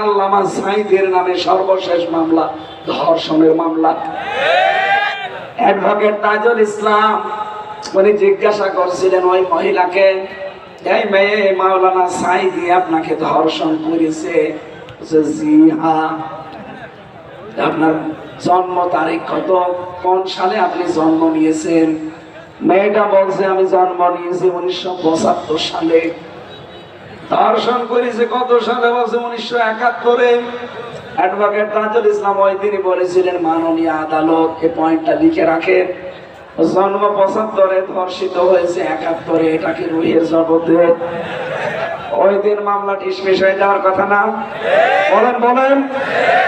আল্লামা সাইদের নামে সর্বশেষ মামলা, ধর্ষণের মামলা। অ্যাডভোকেট তাজুল ইসলাম, উনি জিজ্ঞাসা করছিলেন, ওই মহিলাকে, এই মেয়ে মাওলানা সাইদি আপনাকে ধর্ষণ করেছে আপনার জন্ম তারিখ কত? কোন সালে আপনি জন্ম নিয়েছেন? মেয়েটা বলছে, আমি জন্ম নিয়েছি উনিশশো পঁচাত্তর সালে। ধর্ষণ করেছে কত সালে বলছে উনিশশো একাত্তরে অ্যাডভোকেট তাজুল ইসলাম ওই দিনই বলেছিলেন, মাননীয় আদালত এই পয়েন্টটা লিখে রাখেন জন্ম পঁচাত্তরে ধর্ষিত হয়েছে একাত্তরে, এটা কি রুহের জগতে? ওই দিন মামলা ডিসমিস হয়ে যাওয়ার কথা না? বলেন বলেন।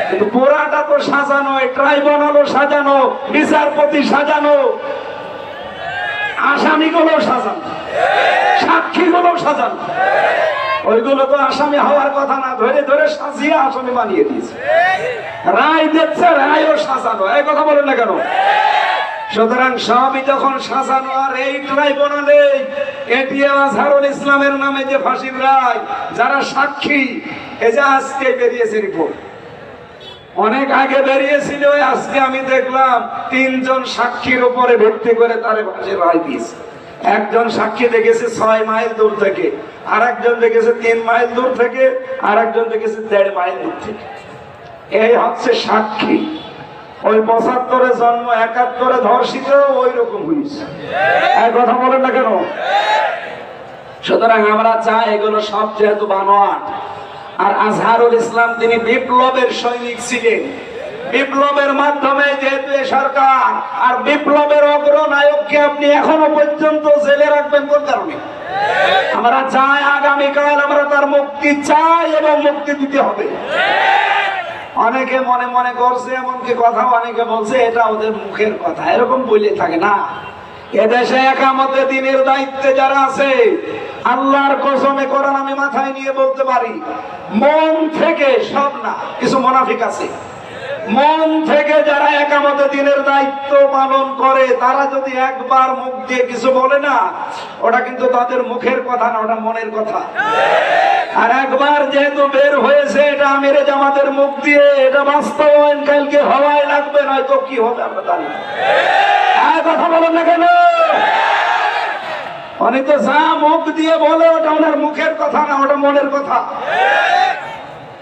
কিন্তু পুরাটা তো সাজানো ট্রাইব্যুনালও সাজানো, বিচারপতি সাজানো। আসামিগুলো সাজানো সাক্ষীগুলো সাজানো। ওইগুলো তো আসামি হওয়ার কথা না, ধরে ধরে সাজিয়ে আসামি বানিয়ে দিয়েছে। রায় দিচ্ছে, রায়ও সাজানো। এই কথা বলেন না কেন? সুতরাং সবই যখন সাজানো, আর এই ট্রাইব্যুনালে এটিএম আজহারুল ইসলামের নামে যে ফাঁসির রায়, যারা সাক্ষী, এই যে আজকে বেরিয়েছে রিপোর্ট অনেক আগে বেরিয়েছিল আজকে আমি দেখলাম তিনজন সাক্ষীর উপরে ভিত্তি করে তারে ফাঁসির রায় দিয়েছে। একজন সাক্ষী দেখেছে ছয় মাইল দূর থেকে আর একজন দেখেছে তিন মাইল দূর থেকে আর একজন দেখেছে দেড় মাইল দূর থেকে। এই হচ্ছে সাক্ষী। ওই পঁচাত্তরে জন্ম, একাত্তরে ধর্ষিত ওই রকম হয়েছে। এক কথা বলেন না কেন? সুতরাং আমরা চাই এগুলো সব যেহেতু বানোয়াট। আর আজহারুল ইসলাম তিনি বিপ্লবের সৈনিক ছিলেন। বিপ্লবের মাধ্যমে যেহেতু সরকার আর বিপ্লবের অগ্রনায়ককে আপনি এখনও পর্যন্ত জেলে রাখবেন কোন কারণে? আমরা চাই আগামীকাল আমরা তার মুক্তি চাই এবং মুক্তি দিতে হবে। অনেকে মনে মনে করছে, এমনকি কথা অনেকে বলছে, এটা ওদের মুখের কথা। এরকম বলে থাকে না। এদেশে একামতে দিনের দায়িত্বে যারা আছে, আল্লাহর কসমে কোরআন আমি মাথায় নিয়ে বলতে পারি, মন থেকে সব না, কিছু মুনাফিক আছে। মন থেকে যারা একামত দিনের দায়িত্ব পালন করে, তারা যদি একবার মুখ দিয়ে কিছু বলে না, ওটা কিন্তু তাদের মুখের কথা না, ওটা মনের কথা। আর একবার যেহেতু বের হয়েছে, এটা আমিরে জামাতের মুখ দিয়ে, এটা বাস্তবায়ন কালকে হওয়াই লাগবে, নয়তো কি হবে আমরা জানি কথা বলেন না কেন? অনেক তো যা মুখ দিয়ে বলে, ওটা ওনার মুখের কথা না, ওটা মনের কথা।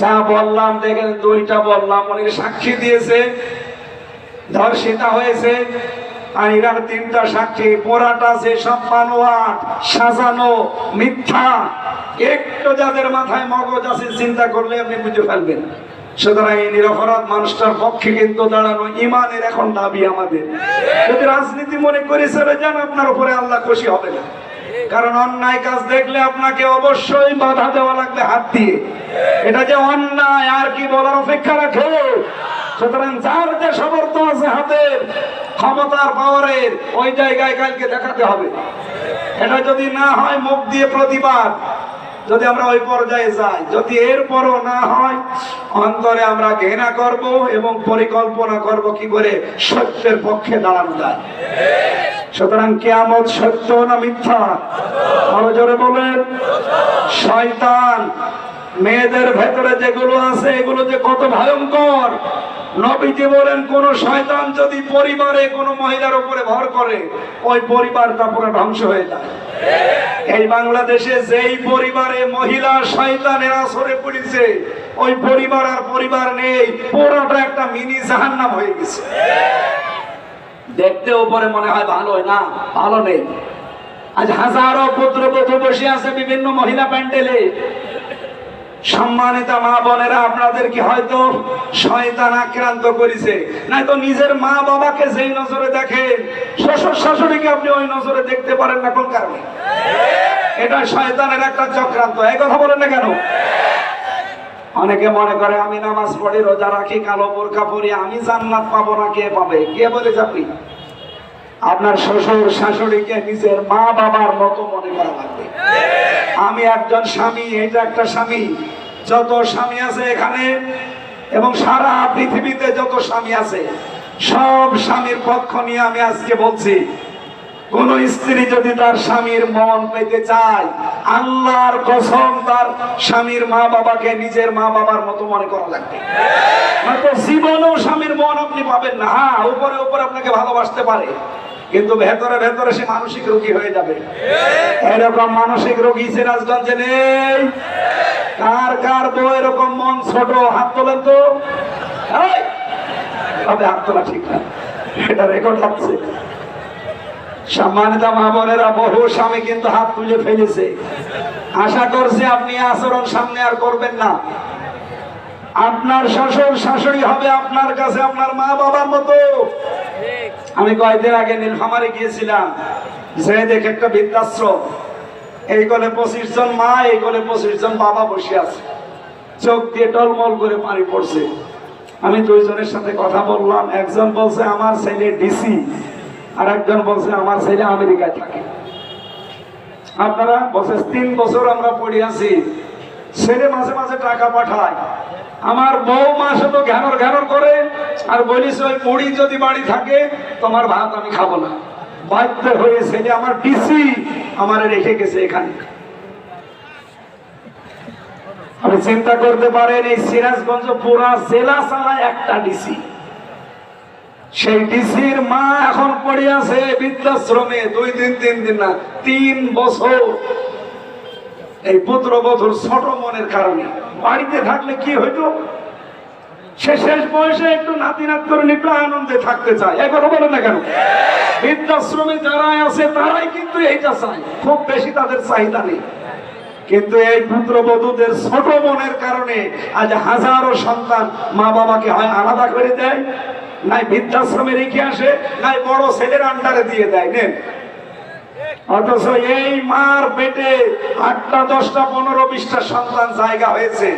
যা বললাম, দেখেন দুইটা বললাম উনি সাক্ষী দিয়েছে, ধর্ষিতা হয়েছে, আর তিনটা সাক্ষী পোড়াটা যে সাজানো, মিথ্যা। একটু যাদের মাথায় মগজ আছে, চিন্তা করলে আপনি বুঝে ফেলবেন। সুতরাং এই নিরপরাধ মানুষটার পক্ষে কিন্তু দাঁড়ানো ইমানের এখন দাবি আমাদের। যদি রাজনীতি মনে করে চলে যান, আপনার উপরে আল্লাহ খুশি হবে না। কারণ অন্যায় কাজ দেখলে আপনাকে অবশ্যই বাধা দেওয়া লাগবে হাত দিয়ে। এটা যে অন্যায়, আর কি বলার অপেক্ষা রাখে? সুতরাং যার যে সমর্থ আছে হাতের ক্ষমতার পাওয়ারের, ওই জায়গায় কালকে দেখাতে হবে। এটা যদি না হয়, মুখ দিয়ে প্রতিবাদ। যদি আমরা ওই পর্যায়ে যাই, যদি এরপরও না হয়, অন্তরে আমরা ঘৃণা করব এবং পরিকল্পনা করব কি করে সত্যের পক্ষে দাঁড়ানো যায়। সুতরাং কেয়ামত সত্য না মিথ্যা? বলেন। শয়তান মেয়েদের ভেতরে যেগুলো আছে, এগুলো যে কত ভয়ঙ্কর। নবীজি বলেন, কোন শয়তান যদি পরিবারে কোনো মহিলার উপরে ভর করে, ওই পরিবারটা পুরো ধ্বংস হয়ে যায়। এই বাংলাদেশে যেই পরিবারে মহিলা শয়তানের আসরে পড়েছে, ওই পরিবার আর পরিবার নেই, পুরোটা একটা মিনি জাহান্নাম হয়ে গেছে। দেখতে উপরে মনে হয় ভালো, না, ভালো নেই। আজ হাজারো পুত্রবধূ বসে আছে বিভিন্ন মহিলা প্যান্ডেলে। সম্মানিত মা বোনেরা, আপনাদের কি হয়তো শয়তান আক্রান্ত করেছে? নাই তো নিজের মা বাবাকে যেই নজরে দেখেন, শ্বশুর শাশুড়িকে আপনি ওই নজরে দেখতে পারেন না কোন কারণে? এটা শয়তানের একটা চক্রান্ত। এই কথা বলেন না কেন? অনেকে মনে করে, আমি নামাজ পড়ি, রোজা রাখি, কালো বোরকা পরি, আমি জান্নাত পাবো না, কে পাবে? কে বলে আপনি? আপনার শ্বশুর শাশুড়িকে নিজের মা বাবার মতো মনে করা লাগবে। আমি একজন স্বামী, এটা একটা স্বামী। যত স্বামী আছে এখানে এবং সারা পৃথিবীতে যত স্বামী আছে, সব স্বামীর পক্ষ নিয়ে আমি আজকে বলছি, কোন স্ত্রী যদি তার স্বামীর মন পেতে চায়, আল্লাহর কসম তার স্বামীর মা বাবাকে নিজের মা বাবার মতো মনে করা লাগবে। জীবনেও স্বামীর মন আপনি পাবেন না। হ্যাঁ উপরে উপরে আপনাকে ভালোবাসতে পারে। কিন্তু ভেতরে ভেতরে সে মানসিক রোগী হয়ে যাবে। এরকম মানসিক রোগী সিরাজগঞ্জে নেই। কার কার বউ এরকম মন ছোট, হাত তোলেন তো? তবে হাত তোলা ঠিক না। এটা রেকর্ড হচ্ছে বহু স্বামী কিন্তু হাত তুলে ফেলেছে। আশা করছি আপনি আচরণ সামনে আর করবেন না। আপনার শ্বশুর শাশুড়ি হবে আপনার কাছে, আপনার মা বাবার মতো। আমি কয়েকদিন আগে নীলফামারে গিয়েছিলাম। যে দেখে একটা বৃদ্ধাশ্রম। এই কলে পঁচিশ জন মা, এই কলে পঁচিশ জন বাবা বসে আছে। চোখ দিয়ে টলমল করে পানি পড়ছে। আমি দুইজনের সাথে কথা বললাম। একজন বলছে, আমার ছেলে ডিসি আর একজন বলছে, আমার ছেলে আমেরিকায় থাকে। আপনারা বলছে, তিন বছর আমরা পড়ে আছি। ছেলে মাঝে মাঝে টাকা পাঠায়। আমার বউ মাসে তো ঘ্যানর ঘ্যানর করে, আর বলিস ওই মুড়ি যদি বাড়ি থাকে, তোমার ভাত আমি খাব না। বাধ্য হয়ে ছেলে আমার ডিসি আমার রেখে গেছে এখানে। আপনি চিন্তা করতে পারেন, এই সিরাজগঞ্জ পুরা জেলা চালায় একটা ডিসি। সেই ডিসির মা এখন পড়ে আছে বৃদ্ধাশ্রমে, দুই দিন, তিন দিন না, তিন বছর। এই পুত্রবধূর ছোট মনের কারণে। বাড়িতে থাকলে কি হইতো? সে শেষ বয়সে একটু করে আনন্দে থাকতে চায়। না কেন? বৃদ্ধাশ্রমে যারা আছে, তারাই কিন্তু এইটা চায়। খুব বেশি তাদের চাহিদা নেই। কিন্তু এই পুত্রবধূদের ছোট মনের কারণে আজ হাজারো সন্তান মা বাবাকে হয় আলাদা করে দেয়, নাই বৃদ্ধাশ্রমে রেখে আসে নাই বড় ছেলের আন্ডারে দিয়ে দেয়। নেন। অথচ এই মার পেটে আটটা, দশটা, পনেরো, বিশটা সন্তান জায়গা হয়েছে।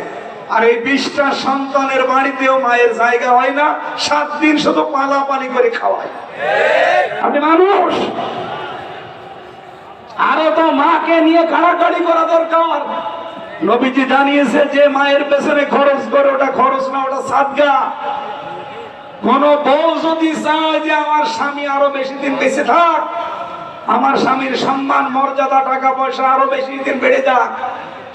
আর এই বিশটা সন্তানের বাড়িতেও মায়ের জায়গা হয় না, সাত দিন শুধু পালা পানি করে খাওয়ায়। আপনি মানুষ! আরও তো মাকে নিয়ে কাড়াকাড়ি করা দরকার। নবীজি জানিয়েছে যে মায়ের পেছনে খরচ করে, ওটা খরচ না, ওটা সাদগা। কোন বউ যদি চায় যে আমার স্বামী আরও বেশি দিন বেঁচে থাক আমার স্বামীর সম্মান, মর্যাদা, টাকা পয়সা আরও বেশি দিন বেড়ে যাক।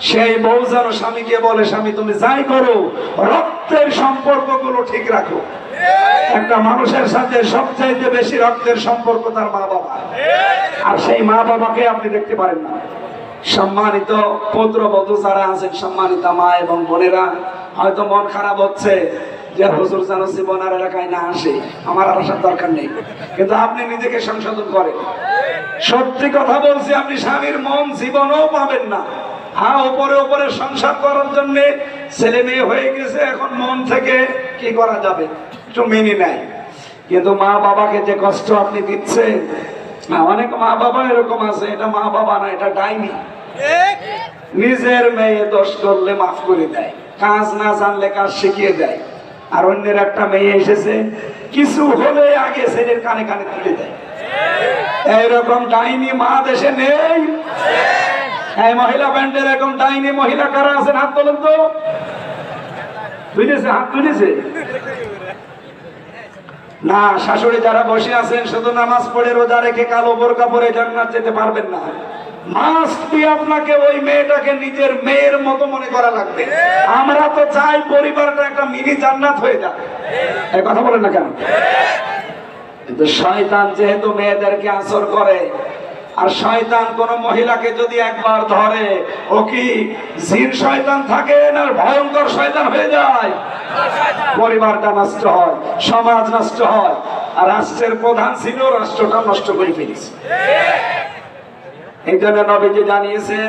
সেই বউ যেন স্বামীকে বলে, স্বামী, তুমি যাই করো, রক্তের সম্পর্কগুলো ঠিক রাখো। একটা মানুষের সাথে সবচাইতে বেশি রক্তের সম্পর্ক তার মা বাবা আর সেই মা বাবাকে আপনি দেখতে পারেন না। সম্মানিত পুত্রবধূ যারা আছেন, সম্মানিত মা এবং বোনেরা, হয়তো মন খারাপ হচ্ছে যে হুজুর যেন জীবনার এলাকায় না আসে। আমার আসার দরকার নেই। কিন্তু আপনি নিজেকে সংশোধন করেন। সত্যি কথা বলছি আপনি স্বামীর মন জীবনও পাবেন না। হ্যাঁ উপরে উপরে সংসার করার জন্য ছেলে মেয়ে হয়ে গেছে এখন মন থেকে কি করা যাবে? একটু মেনে নেয়। কিন্তু মা বাবাকে যে কষ্ট আপনি দিচ্ছেন হ্যাঁ, অনেক মা বাবা এরকম আছে এটা মা বাবা না এটা ডাইনি। নিজের মেয়ে দোষ করলে মাফ করে দেয় কাজ না জানলে কাজ শিখিয়ে দেয়। আর অন্যের একটা মেয়ে এসেছে কিছু হলে আগে ছেলের কানে কানে তুলে দেয়। এইরকম ডাইনি মা দেশে নেই। এই মহিলা ব্যান্ডের এরকম ডাইনি মহিলা কারা আছেন? হাত তোলেন তো। তুলেছে, হাত তুলেছে। না, শাশুড়ি যারা বসে আছেন, শুধু নামাজ পড়ে রোজা রেখে কালো বোরকা পরে জান্নাত যেতে পারবেন না। মাস্ট বি আপনাকে ওই মেয়েটাকে নিজের মেয়ের মতো মনে করা লাগবে। আমরা তো চাই পরিবারটা একটা মিনি জান্নাত হয়ে যাবে এই কথা বলেন না কেন? কিন্তু শয়তান যেহেতু মেয়েদেরকে আসর করে, আর শয়তান কোন মহিলাকে যদি একবার ধরে, ও কি জিন শয়তান থাকে না ভয়ঙ্কর শয়তান হয়ে যায়? পরিবারটা নষ্ট হয়, সমাজ নষ্ট হয়, আর রাষ্ট্রের প্রধান ছিল রাষ্ট্রটা নষ্ট করে ফেলেছে। এই জন্য নবীজি জানিয়েছেন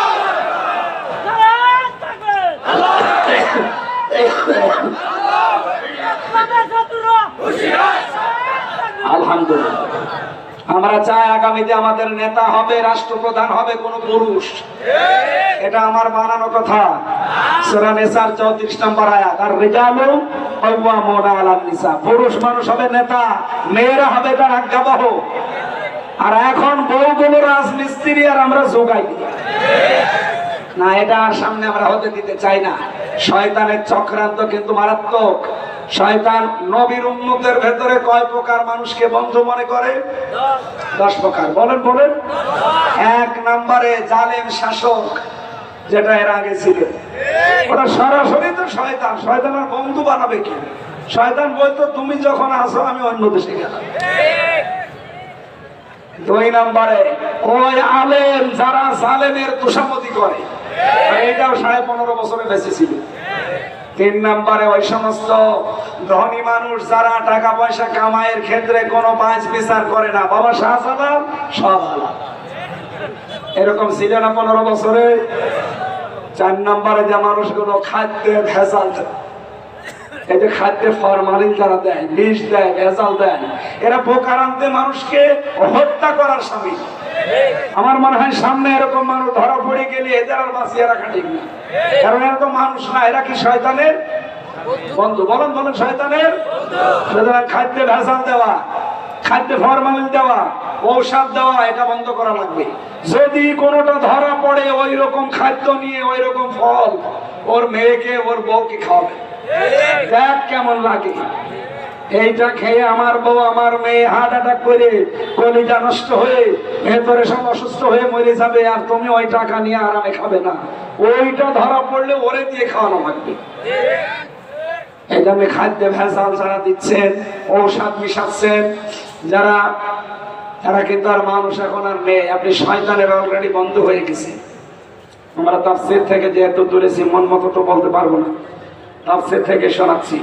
আমরা চাই আগামীতে আমাদের নেতা হবে, রাষ্ট্রপ্রধান হবে, কোন পুরুষ। এটা আমার বানানো কথা। সূরা নিসার 34 নম্বর আয়াত। আর রিজালু নিসা। পুরুষ মানুষ হবে নেতা, মেয়েরা হবে তার আজ্ঞাবহ। আর এখন বউগুলো রাজমিস্ত্রি আর আমরা যোগাই না, এটা আর সামনে আমরা হতে দিতে চাই না। শয়তানের চক্রান্ত কিন্তু মারাত্মক। শয়তান নবীর উন্মতের ভেতরে কয় প্রকার মানুষকে বন্ধু মনে করে? দশ প্রকার। বলেন বলেন। এক নম্বরে জালেম শাসক, যেটা এর আগে ছিল। ওটা সরাসরি তো শয়তান। শয়তানের বন্ধু বানাবে কি? শয়তান বলতো, তুমি যখন আসো আমি অন্য দেশে গেলাম। দুই নম্বরে, ওই আলেম যারা জালেমের তুষামতি করে আর এটাও সাড়ে পনেরো বছরে তিন নম্বরে ওই সমস্ত ধনী মানুষ যারা টাকা পয়সা ক্ষেত্রে কোনো পাঁচ বিচার করে না, বাবা সব এরকম ছিল না পনেরো বছরে। চার নম্বরে যে মানুষগুলো খাদ্যে ভেজাল এই যে খাদ্যে ফরমালিন যারা দেয়, বিষ দেয়, ভেজাল দেয়, এরা বোকারান্তে মানুষকে হত্যা করার স্বামী। আমার মনে হয় সামনে এরকম মানুষ ধরা পড়ে গেলে এদের আর বাঁচিয়ে রাখা ঠিক না। কারণ এরা তো মানুষ না, এরা কি শয়তানের বন্ধু? বলেন বলেন, শয়তানের সুতরাং খাদ্যে ভেজাল দেওয়া, খাদ্যে ফরমালিন দেওয়া, ঔষধ দেওয়া, এটা বন্ধ করা লাগবে। যদি কোনোটা ধরা পড়ে ওই রকম খাদ্য নিয়ে ওই রকম ফল, ওর মেয়েকে, ওর বউকে খাওয়াবে। দেখ কেমন লাগে। এইটা খেয়ে আমার বউ, আমার মেয়ে হার্ট অ্যাটাক করে কলিজা নষ্ট হয়ে ভেতরে সব অসুস্থ হয়ে মরে যাবে আর তুমি ওই টাকা নিয়ে আরামে খাবে না। ওইটা ধরা পড়লে ওরে দিয়ে খাওয়ানো লাগবে। এই জন্য খাদ্যে ভেজাল যারা দিচ্ছেন, ঔষধ মিশাচ্ছেন, যারা, তারা কিন্তু আর মানুষ এখন আর নেই। আপনি শয়তানের অলরেডি বন্ধ হয়ে গেছে আমরা তাফসির থেকে যেহেতু তুলেছি মন মতো তো বলতে পারব না। তাফসির থেকে শোনাচ্ছি।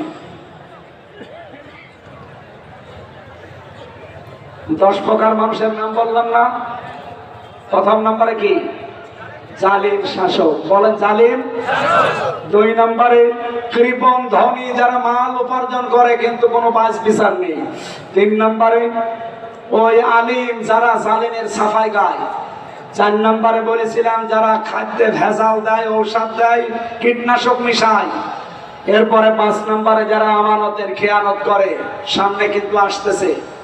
দশ প্রকার মানুষের নাম বললাম না। প্রথম নম্বরে কি? জালিম শাসক। বলেন জালিম। দুই নম্বরে কৃপন ধনী যারা মাল উপার্জন করে কিন্তু কোনো বাজ বিচার নেই। তিন নম্বরে, ওই আলিম যারা জালিমের সাফাই গায়। চার নম্বরে বলেছিলাম, যারা খাদ্যে ভেজাল দেয়, ঔষধ দেয়, কীটনাশক মিশায়। এরপরে পাঁচ নম্বরে, যারা আমানতের খেয়ানত করে, সামনে কিন্তু আসতেছে।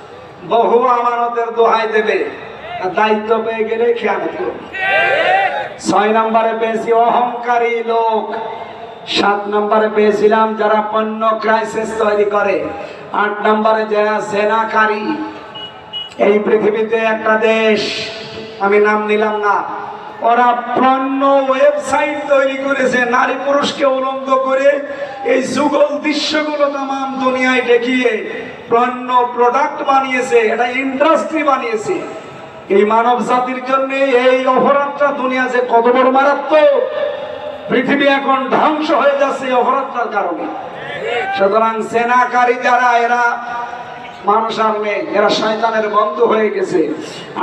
বহু আমানতের দোহাই দেবে। দায়িত্ব পেয়ে গেলে খেয়ানত করবে। ছয় নম্বরে পেয়েছি অহংকারী লোক। সাত নম্বরে পেয়েছিলাম যারা পণ্য ক্রাইসিস তৈরি করে। আট নম্বরে যারা সেনাকারী এই পৃথিবীতে একটা দেশ, আমি নাম নিলাম না। ওরা পণ্য ওয়েবসাইট তৈরি করেছে, নারী পুরুষকে উলঙ্গ করে। এই যুগল দৃশ্যগুলো তাম দুনিয়ায় দেখিয়ে পণ্য প্রোডাক্ট বানিয়েছে, এটা ইন্ডাস্ট্রি বানিয়েছে। এই মানব জাতির জন্য এই অপরাধটা দুনিয়া যে কত বড় মারাত্মক, পৃথিবী এখন ধ্বংস হয়ে যাচ্ছে এই অপরাধটার কারণে। সুতরাং সেনাকারী যারা, এরা মানুষ আর নেই এরা শয়তানের বন্ধু হয়ে গেছে।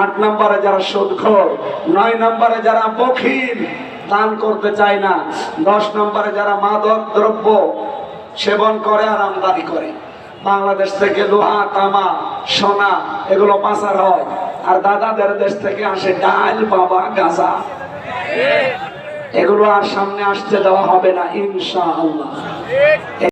আট নম্বরে যারা সুদখোর নয় নম্বরে যারা বখিল দান করতে চায় না। দশ নম্বরে যারা মাদক দ্রব্য সেবন করে আর আমদানি করে। বাংলাদেশ থেকে লোহা তামা সোনা এগুলো পাচার হয়। আর দাদাদের দেশ থেকে আসে ডাল বাবা গাঁজা। এগুলো আর সামনে আসতে দেওয়া হবে না ইনশা আল্লাহ